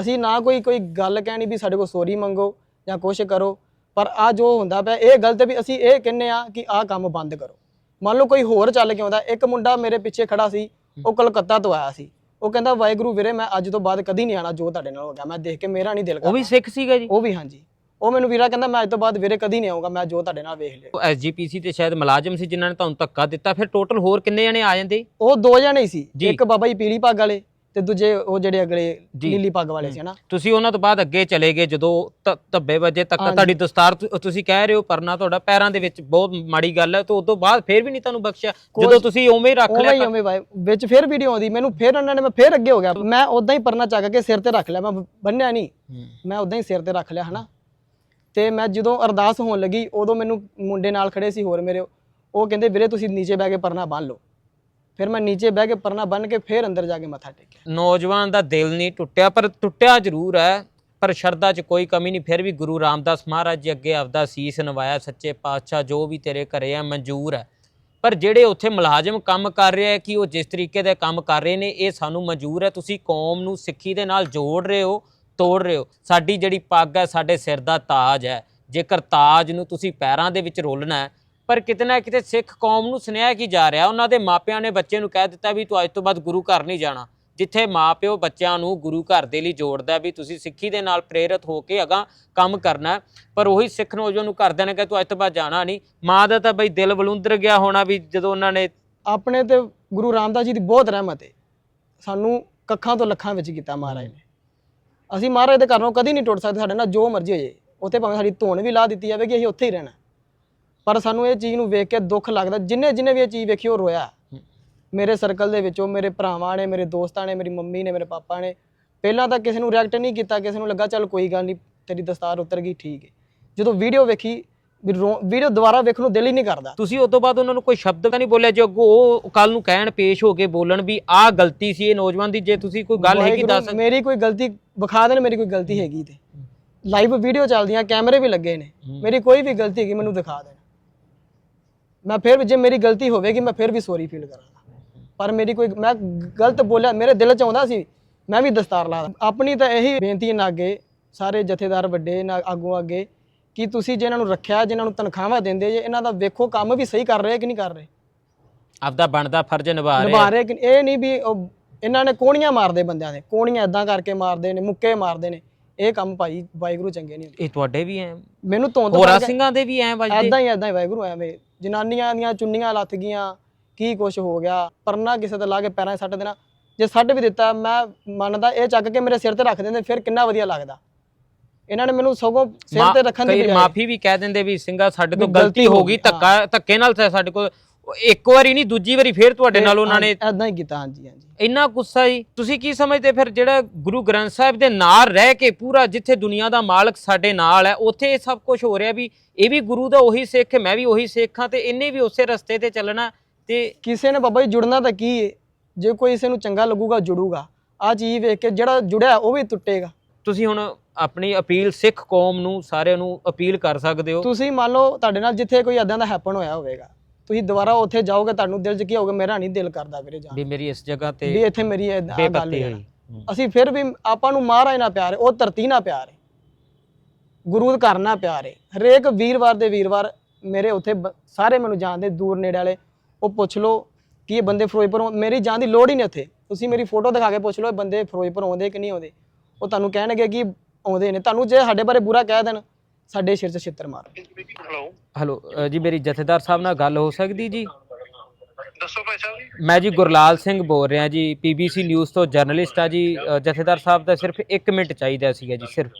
[SPEAKER 1] ਅਸੀਂ ਨਾ ਕੋਈ ਕੋਈ ਗੱਲ ਕਹਿਣੀ ਵੀ ਸਾਡੇ ਕੋਲ ਸੋਰੀ ਮੰਗੋ ਜਾਂ ਕੁਝ ਕਰੋ। ਪਰ ਆ ਜੋ ਹੁੰਦਾ ਪਿਆ ਇਹ ਗਲਤ ਵੀ ਅਸੀਂ ਇਹ ਕਹਿੰਨੇ ਆ ਕਿ ਆਹ ਕੰਮ ਬੰਦ ਕਰੋ। ਮੰਨ ਲਓ ਕੋਈ ਹੋਰ ਚੱਲ ਕੇ ਆਉਂਦਾ ਇੱਕ ਮੁੰਡਾ ਮੇਰੇ ਪਿੱਛੇ ਖੜਾ ਸੀ ਉਹ ਕਲਕੱਤਾ ਤੋਂ ਆਇਆ ਸੀ। ਉਹ ਕਹਿੰਦਾ ਵਾਹਿਗੁਰੂ ਵੀਰੇ ਮੈਂ ਅੱਜ ਤੋਂ ਬਾਅਦ ਕਦੀ ਨਹੀਂ ਆਣਾ ਜੋ ਤੁਹਾਡੇ ਨਾਲ ਹੋ ਗਿਆ ਮੈਂ ਦੇਖ ਕੇ ਮੇਰਾ ਨਹੀਂ ਦਿਲ
[SPEAKER 2] ਉਹ ਵੀ
[SPEAKER 1] ਕਰਦਾ
[SPEAKER 2] ਸਿੱਖ ਸੀਗਾ ਜੀ।
[SPEAKER 1] ਉਹ ਵੀ ਹਾਂਜੀ। ਉਹ ਮੈਨੂੰ ਵੀਰਾ ਕਹਿੰਦਾ ਮੈਂ ਅੱਜ ਤੋਂ ਬਾਅਦ ਵੀਰੇ ਕਦੀ ਨਹੀਂ ਆਊਂਗਾ ਮੈਂ ਜੋ ਤੁਹਾਡੇ ਨਾਲ ਵੇਖ ਲਿਆ।
[SPEAKER 2] ਐਸਜੀਪੀਸੀ ਤੇ ਸ਼ਾਇਦ ਮੁਲਾਜ਼ਮ ਸੀ ਜਿਨ੍ਹਾਂ ਨੇ ਤੁਹਾਨੂੰ ਧੱਕਾ ਦਿੱਤਾ ਫਿਰ ਟੋਟਲ ਹੋਰ ਕਿੰਨੇ ਜਣੇ ਆ ਜਾਂਦੇ?
[SPEAKER 1] ਉਹ ਦੋ ਜਣੇ ਸੀ। ਇੱਕ ਬਾਬਾ ਜੀ ਪੀਲੀ ਪੱਗ ਵਾਲੇ ਤੇ ਦੂਜੇ ਉਹ ਜਿਹੜੇ ਅਗਲੇ
[SPEAKER 2] ਜੀ।
[SPEAKER 1] ਨੀਲੀ ਪੱਗ ਵਾਲੇ ਸੀ ਹਨਾ?
[SPEAKER 2] ਤੁਸੀਂ ਉਹਨਾਂ ਤੋਂ ਬਾਅਦ ਅੱਗੇ ਚਲੇ ਗਏ ਜਦੋਂ ਧ- ਧੱਬੇ ਵਜੇ ਤੱਕ
[SPEAKER 1] ਹਾਂਜੀ।
[SPEAKER 2] ਤੁਹਾਡੀ ਦਸਤਾਰ ਤੁ- ਤੁਸੀਂ ਕਹਿ ਰਹੇ ਹੋ ਪਰਨਾ ਤੁਹਾਡਾ ਪੈਰਾਂ ਦੇ ਵਿੱਚ ਬਹੁਤ ਮਾੜੀ ਗੱਲ ਹੈ ਤੇ ਉਸ ਤੋਂ ਬਾਅਦ ਫਿਰ ਵੀ ਨਹੀਂ ਤੁਹਾਨੂੰ ਬਖਸ਼ਿਆ? ਜਦੋਂ ਤੁਸੀਂ ਉਵੇਂ ਹੀ ਰੱਖ
[SPEAKER 1] ਉਵੇਂ
[SPEAKER 2] ਲਿਆ
[SPEAKER 1] ਉਵੇਂ ਵਾਏ- ਵਿੱਚ ਫਿਰ ਵੀਡੀਓ ਆਉਂਦੀ ਮੈਨੂੰ ਫਿਰ ਉਹਨਾਂ ਨੇ ਮੈਂ ਫਿਰ ਅੱਗੇ ਹੋ ਗਿਆ। ਮੈਂ ਉਦਾਂ ਹੀ ਪਰਨਾ ਚੱਕ ਕੇ ਸਿਰ ਤੇ ਰੱਖ ਲਿਆ ਮੈਂ ਬੰਨਿਆ ਨਹੀਂ। ਮੈਂ ਉਦਾਂ ਹੀ ਸਿਰ ਤੇ ਰੱਖ ਲਿਆ ਹਨਾ? ਤੇ ਮੈਂ ਜਦੋਂ ਅਰਦਾਸ ਹੋਣ ਲੱਗੀ ਉਦੋਂ ਮੈਨੂੰ ਮੁੰਡੇ ਨਾਲ ਖੜੇ ਸੀ ਹੋਰ ਮੇਰੇ ਉਹ ਕਹਿੰਦੇ ਵੀਰੇ ਤੁਸੀਂ ਨੀਚੇ ਬਹਿ ਕੇ ਪਰਨਾ ਬੰਨ ਲਓ। ਫਿਰ ਮੈਂ ਨੀਚੇ ਬਹਿ ਕੇ ਪਰਨਾ ਬੰਨ ਕੇ ਫਿਰ ਅੰਦਰ ਜਾ ਕੇ ਮੱਥਾ ਟੇਕਿਆ।
[SPEAKER 2] ਨੌਜਵਾਨ ਦਾ ਦਿਲ ਨਹੀਂ ਟੁੱਟਿਆ, ਪਰ ਟੁੱਟਿਆ ਜ਼ਰੂਰ ਹੈ, ਪਰ ਸ਼ਰਧਾ 'ਚ ਕੋਈ ਕਮੀ ਨਹੀਂ। ਫਿਰ ਵੀ ਗੁਰੂ ਰਾਮਦਾਸ ਮਹਾਰਾਜ ਜੀ ਅੱਗੇ ਆਪਦਾ ਸੀਸ ਨਵਾਇਆ, ਸੱਚੇ ਪਾਤਸ਼ਾਹ ਜੋ ਵੀ ਤੇਰੇ ਘਰੇ ਆ, ਮਨਜ਼ੂਰ ਹੈ। ਪਰ ਜਿਹੜੇ ਉੱਥੇ ਮੁਲਾਜ਼ਮ ਕੰਮ ਕਰ ਰਹੇ ਆ, ਕਿ ਉਹ ਜਿਸ ਤਰੀਕੇ ਦੇ ਕੰਮ ਕਰ ਰਹੇ ਨੇ, ਇਹ ਸਾਨੂੰ ਮਨਜ਼ੂਰ ਹੈ। ਤੁਸੀਂ ਕੌਮ ਨੂੰ ਸਿੱਖੀ ਦੇ ਨਾਲ ਜੋੜ ਰਹੇ ਹੋ, ਤੋੜ ਰਹੇ ਹੋ। ਸਾਡੀ ਜਿਹੜੀ ਪੱਗ ਹੈ, ਸਾਡੇ ਸਿਰ ਦਾ ਤਾਜ ਹੈ। ਜੇਕਰ ਤਾਜ ਨੂੰ ਤੁਸੀਂ ਪੈਰਾਂ ਦੇ ਵਿੱਚ ਰੋਲਣਾ ਹੈ ਪਰ ਕਿਤੇ ਨਾ ਕਿਤੇ ਸਿੱਖ ਕੌਮ ਨੂੰ ਸੁਨੇਹਾ ਕੀ ਜਾ ਰਿਹਾ? ਉਹਨਾਂ ਦੇ ਮਾਪਿਆਂ ਨੇ ਬੱਚੇ ਨੂੰ ਕਹਿ ਦਿੱਤਾ ਵੀ ਤੂੰ ਅੱਜ ਤੋਂ ਬਾਅਦ ਗੁਰੂ ਘਰ ਨਹੀਂ ਜਾਣਾ। ਜਿੱਥੇ ਮਾਪਿਓ ਬੱਚਿਆਂ ਨੂੰ ਗੁਰੂ ਘਰ ਦੇ ਲਈ ਜੋੜਦਾ ਵੀ ਤੁਸੀਂ ਸਿੱਖੀ ਦੇ ਨਾਲ ਪ੍ਰੇਰਿਤ ਹੋ ਕੇ ਅਗਾਂ ਕੰਮ ਕਰਨਾ ਪਰ ਉਹੀ ਸਿੱਖ ਨੌਜਵਾਨ ਨੂੰ ਘਰਦਿਆਂ ਨੇ ਕਿਹਾ, ਤੂੰ ਅੱਜ ਤੋਂ ਬਾਅਦ ਜਾਣਾ ਨਹੀਂ। ਮਾਂ ਦਾ ਤਾਂ ਬਈ ਦਿਲ ਬਲੁੰਦਰ ਗਿਆ ਹੋਣਾ ਵੀ ਜਦੋਂ ਉਹਨਾਂ ਨੇ
[SPEAKER 1] ਆਪਣੇ ਤੇ ਗੁਰੂ ਰਾਮਦਾਸ ਜੀ ਦੀ ਬਹੁਤ ਰਹਿਮਤ ਹੈ ਸਾਨੂੰ ਕੱਖਾਂ ਤੋਂ ਲੱਖਾਂ ਵਿੱਚ ਕੀਤਾ ਮਹਾਰਾਜ ਨੇ। ਅਸੀਂ ਮਹਾਰਾਜ ਦੇ ਘਰੋਂ ਕਦੀ ਨਹੀਂ ਟੁੱਟ ਸਕਦੇ, ਸਾਡੇ ਨਾਲ ਜੋ ਮਰਜ਼ੀ ਹੋ ਜਾਏ ਉੱਥੇ ਭਾਵੇਂ ਸਾਡੀ ਧੋਣ ਵੀ ਲਾ ਦਿੱਤੀ ਜਾਵੇਗੀ ਅਸੀਂ ਉੱਥੇ ਹੀ ਰਹਿਣਾ। ਪਰ ਸਾਨੂੰ ਇਹ ਚੀਜ਼ ਨੂੰ ਵੇਖ ਕੇ ਦੁੱਖ ਲੱਗਦਾ ਜਿੰਨੇ ਜਿੰਨੇ ਵੀ ਇਹ ਚੀਜ਼ ਵੇਖੀ ਉਹ ਰੋਇਆ। ਮੇਰੇ ਸਰਕਲ ਦੇ ਵਿੱਚੋਂ ਮੇਰੇ ਭਰਾਵਾਂ ਨੇ ਮੇਰੇ ਦੋਸਤਾਂ ਨੇ ਮੇਰੀ ਮੰਮੀ ਨੇ ਮੇਰੇ ਪਾਪਾ ਨੇ ਪਹਿਲਾਂ ਤਾਂ ਕਿਸੇ ਨੂੰ ਰਿਐਕਟ ਨਹੀਂ ਕੀਤਾ ਕਿਸੇ ਨੂੰ ਲੱਗਾ ਚੱਲ ਕੋਈ ਗੱਲ ਨਹੀਂ ਤੇਰੀ ਦਸਤਾਰ ਉਤਰ ਗਈ ਠੀਕ ਹੈ। ਜਦੋਂ ਵੀਡੀਓ ਵੇਖੀ ਵੀਡੀਓ ਦੁਬਾਰਾ ਵੇਖਣ ਨੂੰ ਦਿਲ ਹੀ ਨਹੀਂ ਕਰਦਾ।
[SPEAKER 2] ਤੁਸੀਂ ਉਸ ਤੋਂ ਬਾਅਦ ਉਹਨਾਂ ਨੂੰ ਕੋਈ ਸ਼ਬਦ ਤਾਂ ਨਹੀਂ ਬੋਲਿਆ ਜੇ ਅੱਗੋਂ ਉਹ ਕੱਲ ਨੂੰ ਕਹਿਣ ਪੇਸ਼ ਹੋ ਕੇ ਬੋਲਣ ਵੀ ਆਹ ਗਲਤੀ ਸੀ ਇਹ ਨੌਜਵਾਨ ਦੀ ਜੇ ਤੁਸੀਂ ਕੋਈ ਗੱਲ ਹੈਗੀ ਦੱਸ
[SPEAKER 1] ਮੇਰੀ ਕੋਈ ਗਲਤੀ ਵਿਖਾ ਦੇਣ ਮੇਰੀ ਕੋਈ ਗਲਤੀ ਹੈਗੀ ਤੇ। ਲਾਈਵ ਵੀਡੀਓ ਚੱਲਦੀਆਂ ਕੈਮਰੇ ਵੀ ਲੱਗੇ ਨੇ। ਮੇਰੀ ਕੋਈ ਵੀ ਗਲਤੀ ਹੈਗੀ ਮੈਨੂੰ ਦਿਖਾ ਦੇਣ। ਮੈਂ ਫਿਰ ਵੀ ਜੇ ਮੇਰੀ ਗਲਤੀ ਹੋਵੇਗੀ ਮੈਂ ਫਿਰ ਵੀ ਸੌਰੀ ਫੀਲ ਕਰਾਂਗਾ। ਪਰ ਮੇਰੀ ਕੋਈ ਮੈਂ ਗਲਤ ਬੋਲਿਆ ਮੇਰੇ ਦਿਲ ਚ ਆਉਂਦਾ ਸੀ ਮੈਂ ਵੀ ਦਸਤਾਰ ਲਾ। ਆਪਣੀ ਤਾਂ ਇਹੀ ਬੇਨਤੀ ਨਾ ਅੱਗੇ ਸਾਰੇ ਜਥੇਦਾਰ ਵੱਡੇ ਨਾ ਆਗੂ ਅੱਗੇ ਕਿ ਤੁਸੀਂ ਜੇ ਇਹਨਾਂ ਨੂੰ ਰੱਖਿਆ ਜਿਨ੍ਹਾਂ ਨੂੰ ਤਨਖਾਹਾਂ ਦਿੰਦੇ ਜੇ ਇਹਨਾਂ ਦਾ ਵੇਖੋ ਕੰਮ ਵੀ ਸਹੀ ਕਰ ਰਹੇ ਕਿ ਨਹੀਂ ਕਰ ਰਹੇ।
[SPEAKER 2] ਆਪਦਾ ਬਣਦਾ ਫਰਜ਼ ਨਿਭਾ ਰਹੇ।
[SPEAKER 1] ਨਿਭਾ ਰਹੇ ਕਿ ਇਹ ਨਹੀਂ ਵੀ ਇਹਨਾਂ ਨੇ ਕੋਣੀਆਂ ਮਾਰਦੇ ਬੰਦਿਆਂ ਦੇ ਕੋਣੀਆਂ ਇਦਾਂ ਕਰਕੇ ਮਾਰਦੇ ਨੇ ਮੁੱਕੇ ਮਾਰਦੇ ਨੇ। ਇਹ ਕੰਮ ਭਾਈ ਵਾਹਿਗੁਰੂ ਚੰਗੇ ਨਹੀਂ ਹੁੰਦੇ।
[SPEAKER 2] ਇਹ ਤੁਹਾਡੇ ਵੀ ਐ?
[SPEAKER 1] ਮੈਨੂੰ ਧੁੰਦ
[SPEAKER 2] ਹੋਰਾ ਸਿੰਘਾਂ ਦੇ ਵੀ ਐ ਵੱਜਦੇ?
[SPEAKER 1] ਐਦਾਂ ਹੀ ਐਦਾਂ ਹੀ ਵਾਹਿਗੁਰੂ ਐਵੇਂ ਜਨਾਨੀਆਂ ਦੀਆਂ ਚੁੰਨੀਆਂ ਲੱਥ ਗਈਆਂ ਕੀ ਕੁਛ ਹੋ ਗਿਆ? ਪਰਨਾ ਕਿਸੇ ਤੇ ਲਾ ਕੇ ਪੈਰਾਂ 'ਚ ਸੱਟ ਦੇਣਾ। ਜੇ ਸੱਟ ਵੀ ਦਿੱਤਾ ਮੈਂ ਮੰਨਦਾ ਇਹ ਚੱਕ ਕੇ ਮੇਰੇ ਸਿਰ ਤੇ ਰੱਖ ਦਿੰਦੇ ਫਿਰ ਕਿੰਨਾ ਵਧੀਆ ਲੱਗਦਾ। ਇਹਨਾਂ ਨੇ ਮੈਨੂੰ ਸਗੋਂ ਸਿਰ ਤੇ ਰੱਖਣ ਦੀ ਬਜਾਏ
[SPEAKER 2] ਮਾਫੀ ਵੀ ਕਹਿ ਦਿੰਦੇ ਵੀ ਸਿੰਘਾ ਸਾਡੇ ਤੋਂ ਗਲਤੀ ਹੋ ਗਈ ਧੱਕਾ ਧੱਕੇ ਨਾਲ ਸਾਡੇ ਕੋਲ ਇੱਕ ਵਾਰੀ ਨਹੀਂ ਦੂਜੀ ਵਾਰੀ ਫੇਰ ਤੁਹਾਡੇ ਨਾਲ ਉਹਨਾਂ ਨੇ
[SPEAKER 1] ਐਦਾਂ ਹੀ ਕੀਤਾ ਹਾਂਜੀ ਹਾਂਜੀ।
[SPEAKER 2] ਇੰਨਾ ਗੁੱਸਾ ਜੀ ਤੁਸੀਂ ਕੀ ਸਮਝਦੇ ਫਿਰ ਜਿਹੜਾ ਗੁਰੂ ਗ੍ਰੰਥ ਸਾਹਿਬ ਦੇ ਨਾਲ ਰਹਿ ਕੇ ਪੂਰਾ ਜਿੱਥੇ ਦੁਨੀਆ ਦਾ ਮਾਲਕ ਸਾਡੇ ਨਾਲ ਹੈ ਉੱਥੇ ਇਹ ਸਭ ਕੁਝ ਹੋ ਰਿਹਾ ਵੀ ਇਹ ਵੀ ਗੁਰੂ ਦਾ ਉਹੀ ਸਿੱਖ ਹੈ ਮੈਂ ਵੀ ਉਹੀ ਸਿੱਖ ਹਾਂ ਤੇ ਇਹਨੇ ਵੀ ਉਸੇ ਰਸਤੇ ਤੇ ਚੱਲਣਾ ਤੇ
[SPEAKER 1] ਕਿਸੇ ਨੇ ਬਾਬਾ ਜੀ ਜੁੜਨਾ ਤਾਂ ਕੀ ਹੈ ਜੇ ਕੋਈ ਕਿਸੇ ਨੂੰ ਚੰਗਾ ਲੱਗੂਗਾ ਜੁੜੂਗਾ। ਆ ਚੀਜ਼ ਵੇਖ ਕੇ ਜਿਹੜਾ ਜੁੜਿਆ ਉਹ ਵੀ ਟੁੱਟੇਗਾ।
[SPEAKER 2] ਤੁਸੀਂ ਹੁਣ ਆਪਣੀ ਅਪੀਲ ਸਿੱਖ ਕੌਮ ਨੂੰ ਸਾਰਿਆਂ ਨੂੰ ਅਪੀਲ ਕਰ ਸਕਦੇ ਹੋ।
[SPEAKER 1] ਤੁਸੀਂ ਮੰਨ ਲਓ ਤੁਹਾਡੇ ਨਾਲ ਜਿੱਥੇ ਕੋਈ ਇਦਾਂ ਦਾ ਹੈਪਨ ਹੋਇਆ ਹੋਵੇਗਾ ਤੁਸੀਂ ਦੁਬਾਰਾ ਉੱਥੇ ਜਾਓਗੇ ਤੁਹਾਨੂੰ ਦਿਲ 'ਚ ਕੀ ਹੋਊਗਾ ਮੇਰਾ ਨਹੀਂ ਦਿਲ ਕਰਦਾ ਵੀਰੇ ਜਾਣ
[SPEAKER 2] ਵੀ ਮੇਰੀ ਇਸ ਜਗ੍ਹਾ
[SPEAKER 1] ਵੀ
[SPEAKER 2] ਤੇ
[SPEAKER 1] ਇੱਥੇ ਮੇਰੀ ਇਹ ਗੱਲ
[SPEAKER 2] ਬੇਪਤੀ ਹੋਈ। ਹੂੰ।
[SPEAKER 1] ਅਸੀਂ ਫਿਰ ਵੀ ਆਪਾਂ ਨੂੰ ਮਹਾਰਾਜ ਨਾਲ ਪਿਆਰ ਹੈ ਉਹ ਧਰਤੀ ਨਾਲ ਪਿਆਰ ਹੈ। ਗੁਰੂ ਘਰ ਨਾਲ ਪਿਆਰ ਹੈ ਹਰੇਕ ਵੀਰਵਾਰ ਦੇ ਵੀਰਵਾਰ ਮੇਰੇ ਉੱਥੇ ਸਾਰੇ ਮੈਨੂੰ ਜਾਣਦੇ ਦੂਰ ਨੇੜੇ ਵਾਲੇ। ਉਹ ਪੁੱਛ ਲਓ ਕਿ ਇਹ ਬੰਦੇ ਫਿਰੋਜ਼ਪੁਰੋਂ ਮੇਰੀ ਜਾਣ ਦੀ ਲੋੜ ਹੀ ਨਹੀਂ ਉੱਥੇ। ਤੁਸੀਂ ਮੇਰੀ ਫੋਟੋ ਦਿਖਾ ਕੇ ਪੁੱਛ ਲਓ ਇਹ ਬੰਦੇ ਫਿਰੋਜ਼ਪੁਰ ਆਉਂਦੇ ਕਿ ਨਹੀਂ ਆਉਂਦੇ। ਉਹ ਤੁਹਾਨੂੰ ਕਹਿਣਗੇ ਕਿ ਆਉਂਦੇ ਨੇ। ਤੁਹਾਨੂੰ ਜੇ ਸਾਡੇ ਬਾਰੇ ਬੁਰਾ ਕਹਿ ਦੇਣ ਸਾਡੇ ਸਿਰ 'ਚ ਛਿੱਤਰ ਮਾਰ।
[SPEAKER 3] ਹੈਲੋ
[SPEAKER 2] ਹੈਲੋ ਜੀ ਮੇਰੀ ਜਥੇਦਾਰ ਸਾਹਿਬ ਨਾਲ ਗੱਲ ਹੋ ਸਕਦੀ ਜੀ?
[SPEAKER 3] ਦੱਸੋ ਭਾਈ ਸਾਹਿਬ ਜੀ।
[SPEAKER 2] ਮੈਂ ਜੀ ਗੁਰਲਾਲ ਸਿੰਘ ਬੋਲ ਰਿਹਾ ਜੀ। ਪੀਬੀਸੀ ਨਿਊਜ਼ ਤੋਂ ਜਰਨਲਿਸਟ ਆ ਜੀ। ਅ, ਜਥੇਦਾਰ ਸਾਹਿਬ ਦਾ ਸਿਰਫ 1 ਮਿੰਟ ਚਾਹੀਦਾ ਸੀਗਾ ਜੀ ਸਿਰਫ।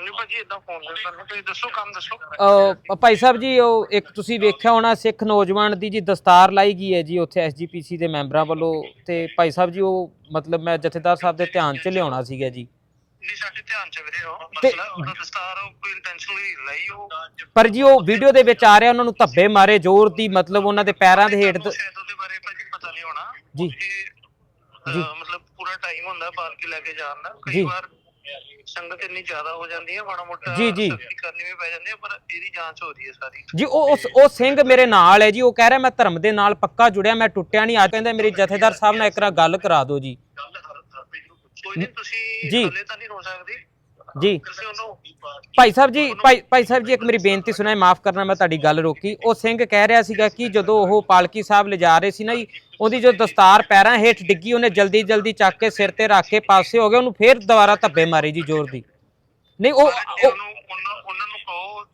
[SPEAKER 3] ਨਹੀਂ ਭਾਜੀ ਇਦਾਂ ਫੋਨ ਕਰਨਾ ਤੁਸੀਂ ਦੱਸੋ ਕੰਮ ਦੱਸੋ
[SPEAKER 2] ਅ, ਭਾਈ ਸਾਹਿਬ ਜੀ ਉਹ ਇੱਕ ਤੁਸੀਂ ਵੇਖਿਆ ਹੋਣਾ ਸਿੱਖ ਨੌਜਵਾਨ ਦੀ ਜੀ ਦਸਤਾਰ ਲਾਈ ਗਈ ਹੈ ਜੀ ਉੱਥੇ ਐਸਜੀਪੀਸੀ ਦੇ ਮੈਂਬਰਾਂ ਵੱਲੋਂ ਤੇ ਭਾਈ ਸਾਹਿਬ ਜੀ ਉਹ ਮਤਲਬ ਮੈਂ ਜਥੇਦਾਰ ਸਾਹਿਬ ਦੇ ਧਿਆਨ 'ਚ ਲਿਆਉਣਾ ਸੀਗਾ ਜੀ
[SPEAKER 3] ਨਹੀਂ ਸਾਡੇ ਧਿਆਨ ਚ ਵੀਰੇ ਉਹ
[SPEAKER 2] ਤੇ-
[SPEAKER 3] ਮਸਲਾ ਉਹਦਾ ਦਸਤਾਰ ਉਹ ਕੋਈ ਇੰਟੈਂਸ਼ਨਲੀ ਲਈ ਉਹ
[SPEAKER 2] ਪਰ ਜੀ ਉਹ ਵੀਡੀਓ ਦੇ ਵਿੱਚ ਆ ਰਿਹਾ ਉਹਨਾਂ ਨੂੰ ਧੱਬੇ ਮਾਰੇ ਜ਼ੋਰ ਦੀ ਮਤਲਬ ਉਹਨਾਂ ਦੇ ਪੈਰਾਂ ਦੇ ਹੇਠ ਦ-
[SPEAKER 3] ਸ਼ਾਇਦ ਉਹਦੇ ਬਾਰੇ ਭਾਜੀ ਪਤਾ ਨਹੀਂ ਹੋਣਾ
[SPEAKER 2] ਜੀ।
[SPEAKER 3] ਕਿ, ਅਹ,
[SPEAKER 2] ਜੀ।
[SPEAKER 3] ਮਤਲਬ ਪੂਰਾ ਟਾਈਮ ਹੁੰਦਾ ਕੇ ਲੈ ਕੇ ਜਾਣ ਦਾ
[SPEAKER 2] ਜੀ।
[SPEAKER 3] ਕਈ ਵਾਰ ਸੰਗਤ ਇੰਨੀ ਜ਼ਿਆਦਾ ਹੋ ਜਾਂਦੀ ਹੈ ਮਾੜਾ ਮੋਟਾ
[SPEAKER 2] ਜੀ, ਜੀ।
[SPEAKER 3] ਸਖਤੀ ਕਰਨੀ ਵੀ ਪੈ ਜਾਂਦੀ ਹੈ ਪਰ ਇਹਦੀ ਜਾਂਚ ਹੋ ਰਹੀ ਹੈ ਸਾਰੀ
[SPEAKER 2] ਜੀ ਉਹ ਉਸ ਉਹ ਸਿੰਘ ਮੇਰੇ ਨਾਲ ਹੈ ਜੀ ਉਹ ਕਹਿ ਰਿਹਾ ਮੈਂ ਧਰਮ ਦੇ ਨਾਲ ਪੱਕਾ ਜੁੜਿਆ ਮੈਂ ਟੁੱਟਿਆ ਨਹੀਂ ਅੱਜ ਕਹਿੰਦਾ ਮੇਰੀ ਜਥੇਦਾਰ ਸਾਹਿਬ ਨਾਲ ਇੱਕ ਵਾਰ ਗੱਲ ਕਰਾ ਦਿਓ ਜੀ
[SPEAKER 3] ਕੋਈ ਨਹੀਂ ਤੁਸੀਂ
[SPEAKER 2] ਜੀ।
[SPEAKER 3] ਹਲੇ ਤਾਂ ਨਹੀਂ ਹੋ ਸਕਦੀ
[SPEAKER 2] ਜੀ। ਭਾਈ ਸਾਹਿਬ ਜੀ ਭਾਈ ਭਾਈ ਸਾਹਿਬ ਜੀ ਇੱਕ ਮੇਰੀ ਬੇਨਤੀ ਸੁਣਾਏ ਮਾਫ ਕਰਨਾ ਮੈਂ ਤੁਹਾਡੀ ਗੱਲ ਰੋਕੀ। ਉਹ ਸਿੰਘ ਕਹਿ ਰਿਹਾ ਸੀਗਾ ਕਿ ਜਦੋਂ ਉਹ ਪਾਲਕੀ ਸਾਹਿਬ ਲਿਜਾ ਰਹੇ ਸੀ ਨਾ ਜੀ ਉਹਦੀ ਜੋ ਦਸਤਾਰ ਪੈਰਾਂ ਹੇਠ ਡਿੱਗੀ ਉਹਨੇ ਜਲਦੀ ਜਲਦੀ ਚੱਕ ਕੇ ਸਿਰ ਤੇ ਰੱਖ ਕੇ ਪਾਸੇ ਹੋ ਗਿਆ ਉਹਨੂੰ ਫੇਰ ਦੁਬਾਰਾ ਧੱਬੇ ਮਾਰੇ ਜੀ ਜ਼ੋਰ ਦੀ। ਨਹੀਂ ਉਹ
[SPEAKER 3] ਉਹਨੂੰ ਨੂੰ ਕਹੋ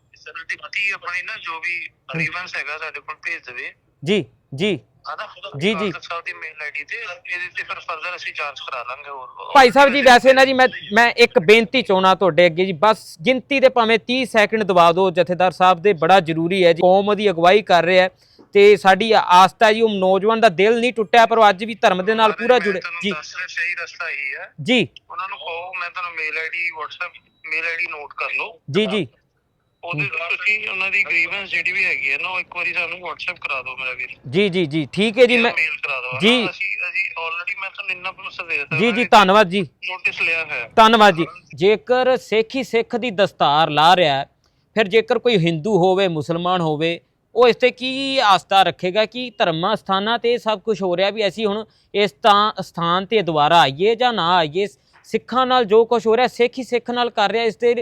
[SPEAKER 3] ਡਿਪਟੀ ਆਪਣੀ ਨਾ ਜੋ ਵੀ ਗ੍ਰੀਵੈਂਸ ਹੈਗਾ ਸਾਡੇ ਕੋਲ ਭੇਜ ਦੇਵੇ।
[SPEAKER 2] ਜੀ ਜੀ।
[SPEAKER 3] ਹਨਾ
[SPEAKER 2] ਜੀ, ਜੀ।
[SPEAKER 3] ਡਾਕਟਰ ਸਾਹਿਬ ਦੀ ਮੇਲ ਆਈਡੀ ਤੇ ਇਹਦੇ ਤੇ ਫਿਰ ਫਰਦਰ ਅਸੀਂ ਜਾਂਚ ਕਰਾ ਲਾਂਗੇ ਹੋਰ।
[SPEAKER 2] ਭਾਈ ਸਾਹਿਬ ਜੀ ਵੈਸੇ ਨਾ ਜੀ ਮੈਂ ਮੈਂ ਇੱਕ ਬੇਨਤੀ ਚਾਹਣਾ ਤੁਹਾਡੇ ਅੱਗੇ ਜੀ ਬਸ ਗਿਣਤੀ ਦੇ ਭਾਵੇਂ 30 ਸੈਕਿੰਡ ਦਬਾ ਦਿਓ ਜਥੇਦਾਰ ਸਾਹਿਬ ਦੇ ਬੜਾ ਜ਼ਰੂਰੀ ਹੈ ਜੀ ਕੌਮ ਦੀ ਅਗਵਾਈ ਕਰ ਰਿਹਾ ਹੈ ਤੇ ਸਾਡੀ ਆਸਤਾ ਜੀ ਉਹ ਨੌਜਵਾਨ ਦਾ ਦਿਲ ਨਹੀਂ ਟੁੱਟਿਆ ਪਰ ਅੱਜ ਵੀ ਧਰਮ ਦੇ ਨਾਲ ਪੂਰਾ ਜੁੜੇ ਜੀ।
[SPEAKER 3] ਸਹੀ ਰਸਤਾ ਇਹੀ ਹੈ।
[SPEAKER 2] ਜੀ।
[SPEAKER 3] ਉਹਨਾਂ ਨੂੰ ਕਹੋ ਮੈਂ ਤੁਹਾਨੂੰ mail ID WhatsApp mail ID note ਕਰ ਲਓ।
[SPEAKER 2] ਜੀ ਜੀ।
[SPEAKER 3] ਉਹਦੇ ਤੁਸੀਂ ਉਹਨਾਂ ਦੀ ਗ੍ਰੀਵੈਂਸ ਜਿਹੜੀ ਵੀ ਹੈਗੀ ਹੈ ਨਾ ਉਹ ਇੱਕ ਵਾਰੀ ਸਾਨੂੰ WhatsApp ਕਰਾ ਦਿਓ ਮੇਰਾ ਵੀਰ।
[SPEAKER 2] ਜੀ ਜੀ ਜੀ ਠੀਕ ਹੈ ਜੀ ਮੈਂ
[SPEAKER 3] ਮੇਲ ਕਰਾ ਦਿਓ।
[SPEAKER 2] ਜੀ।
[SPEAKER 3] ਅਸੀਂ ਅਸੀਂ ਆਲਰੇਡੀ ਮੈਂ ਤੁਹਾਨੂੰ ਇੰਨਾ ਭਰੋਸਾ ਦੇ ਦਿੱਤਾ
[SPEAKER 2] ਜੀ ਜੀ ਧੰਨਵਾਦ ਜੀ।
[SPEAKER 3] ਨੋਟਿਸ ਲਿਆ ਹੈ
[SPEAKER 2] ਧੰਨਵਾਦ ਜੀ। ਜੇਕਰ ਸਿੱਖ ਹੀ ਸਿੱਖ ਦੀ ਦਸਤਾਰ ਲਾ ਰਿਹਾ ਹੈ, ਫਿਰ ਜੇਕਰ ਕੋਈ ਹਿੰਦੂ ਹੋਵੇ ਮੁਸਲਮਾਨ ਹੋਵੇ ਉਹ ਇਸ ਤੇ ਕੀ ਆਸਥਾ ਰੱਖੇਗਾ ਕਿ ਧਰਮਾਂ ਸਥਾਨਾਂ ਤੇ ਇਹ ਸਭ ਕੁਝ ਹੋ ਰਿਹਾ ਵੀ ਅਸੀਂ ਹੁਣ ਇਸ ਤਾਂ ਸਥਾਨ ਤੇ ਦੁਬਾਰਾ ਆਈਏ ਜਾਂ ਨਾ ਆਈਏ ਸਿੱਖਾਂ ਨਾਲ ਜੋ ਕੁਝ ਹੋ ਰਿਹਾ ਸਿੱਖ ਹੀ ਸਿੱਖ ਨਾਲ ਕਰ ਰਿਹਾ ਇਸ ਤੇ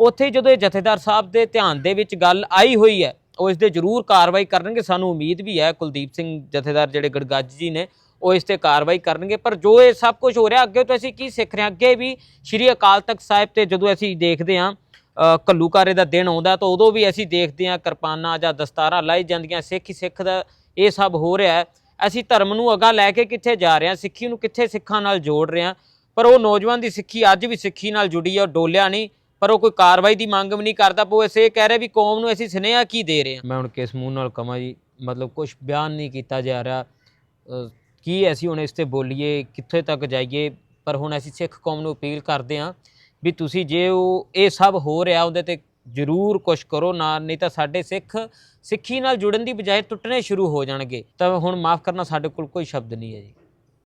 [SPEAKER 2] ਉੱਥੇ ਜਦੋਂ ਇਹ ਜਥੇਦਾਰ ਸਾਹਿਬ ਦੇ ਧਿਆਨ ਦੇ ਵਿੱਚ ਗੱਲ ਆਈ ਹੋਈ ਹੈ ਉਹ ਇਸ ਦੇ ਜ਼ਰੂਰ ਕਾਰਵਾਈ ਕਰਨਗੇ। ਸਾਨੂੰ ਉਮੀਦ ਵੀ ਹੈ ਕੁਲਦੀਪ ਸਿੰਘ ਜਥੇਦਾਰ ਜਿਹੜੇ ਗੜਗੱਜ ਜੀ ਨੇ ਉਹ ਇਸ ਤੇ ਕਾਰਵਾਈ ਕਰਨਗੇ। ਪਰ ਜੋ ਇਹ ਸਭ ਕੁਝ ਹੋ ਰਿਹਾ ਅੱਗੇ ਤੋਂ ਅਸੀਂ ਕੀ ਸਿੱਖ ਰਹੇ ਹਾਂ? ਅੱਗੇ ਵੀ ਸ਼੍ਰੀ ਅਕਾਲ ਤਖਤ ਸਾਹਿਬ ਤੇ ਜਦੋਂ ਅਸੀਂ ਦੇਖਦੇ ਹਾਂ ਅ, ਘੱਲੂਕਾਰੇ ਦਾ ਦਿਨ ਆਉਂਦਾ ਤਾਂ ਉਦੋਂ ਵੀ ਅਸੀਂ ਦੇਖਦੇ ਹਾਂ ਕਿਰਪਾਨਾਂ ਜਾਂ ਦਸਤਾਰਾਂ ਲਾਈ ਜਾਂਦੀਆਂ। ਸਿੱਖ ਹੀ ਸਿੱਖ ਦਾ ਇਹ ਸਭ ਹੋ ਰਿਹਾ ਹੈ। ਅਸੀਂ ਧਰਮ ਨੂੰ ਅਗਾ ਲੈ ਕੇ ਕਿੱਥੇ ਜਾ ਰਹੇ ਹਾਂ? ਸਿੱਖੀ ਨੂੰ ਕਿੱਥੇ ਸਿੱਖਾਂ ਨਾਲ ਜੋੜ ਰਹੇ ਹਾਂ? ਪਰ ਉਹ ਨੌਜਵਾਨ ਦੀ ਸਿੱਖੀ ਅੱਜ ਵੀ ਸਿੱਖੀ ਨਾਲ ਜੁੜੀ ਹੈ ਉਹ ਡੋਲਿਆ ਨਹੀਂ। ਪਰ ਉਹ ਕੋਈ ਕਾਰਵਾਈ ਦੀ ਮੰਗ ਵੀ ਨਹੀਂ ਕਰਦਾ ਪੋ ਇਸੇ ਕਹਿ ਰਿਹਾ ਵੀ ਕੌਮ ਨੂੰ ਅਸੀਂ ਸੁਨੇਹਾ ਕੀ ਦੇ ਰਹੇ ਹਾਂ? ਮੈਂ ਹੁਣ ਕਿਸ ਮੂੰਹ ਨਾਲ ਕਵਾਂ ਜੀ, ਮਤਲਬ ਕੁਝ ਬਿਆਨ ਨਹੀਂ ਕੀਤਾ ਜਾ ਰਿਹਾ। ਕੀ ਅਸੀਂ ਹੁਣ ਇਸ ਤੇ ਬੋਲੀਏ, ਕਿੱਥੇ ਤੱਕ ਜਾਈਏ? ਪਰ ਹੁਣ ਅਸੀਂ ਸਿੱਖ ਕੌਮ ਨੂੰ ਅਪੀਲ ਕਰਦੇ ਹਾਂ ਵੀ ਤੁਸੀਂ ਜੇ ਉਹ, ਇਹ ਸਭ ਹੋ ਰਿਹਾ ਉਹਦੇ ਤੇ ਜ਼ਰੂਰ ਕੁਝ ਕਰੋ, ਨਾ, ਨਹੀਂ ਤਾਂ ਸਾਡੇ ਸਿੱਖ ਸਿੱਖੀ ਨਾਲ ਜੁੜਨ ਦੀ ਬਜਾਏ ਟੁੱਟਣੇ ਸ਼ੁਰੂ ਹੋ ਜਾਣਗੇ। ਤਾਂ ਹੁਣ ਮਾਫ ਕਰਨਾ ਸਾਡੇ ਕੋਲ ਕੋਈ ਸ਼ਬਦ ਨਹੀਂ ਹੈ ਜੀ।